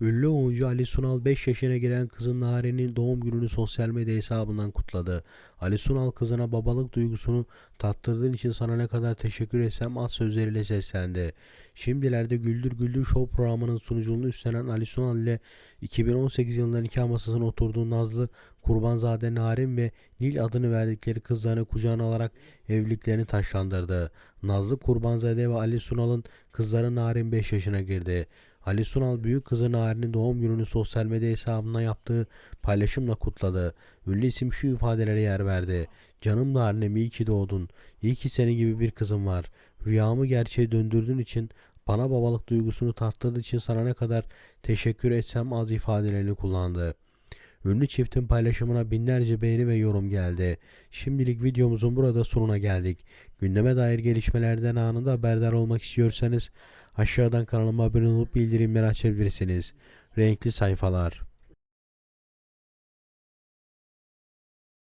Ünlü oyuncu Ali Sunal 5 yaşına giren kızın Nare'nin doğum gününü sosyal medya hesabından kutladı. Ali Sunal kızına babalık duygusunu tattırdığın için sana ne kadar teşekkür etsem az sözleriyle seslendi. Şimdilerde Güldür Güldür Show programının sunuculuğunu üstlenen Ali Sunal ile 2018 yılında nikah masasına oturduğu Nazlı Kurbanzade Narin ve Nil adını verdikleri kızlarını kucağına alarak evliliklerini taşlandırdı. Nazlı Kurbanzade ve Ali Sunal'ın kızları Narin 5 yaşına girdi. Ali Sunal büyük kızı Narin'in doğum gününü sosyal medya hesabından yaptığı paylaşımla kutladı. Ünlü isim şu ifadelere yer verdi. Canım Narin'im iyi ki doğdun. İyi ki senin gibi bir kızım var. Rüyamı gerçeğe döndürdüğün için bana babalık duygusunu tattırdığın için sana ne kadar teşekkür etsem az ifadelerini kullandı. Ünlü çiftin paylaşımına binlerce beğeni ve yorum geldi. Şimdilik videomuzun burada sonuna geldik. Gündeme dair gelişmelerden anında haberdar olmak istiyorsanız aşağıdan kanalıma abone olup bildirimleri açabilirsiniz. Renkli sayfalar.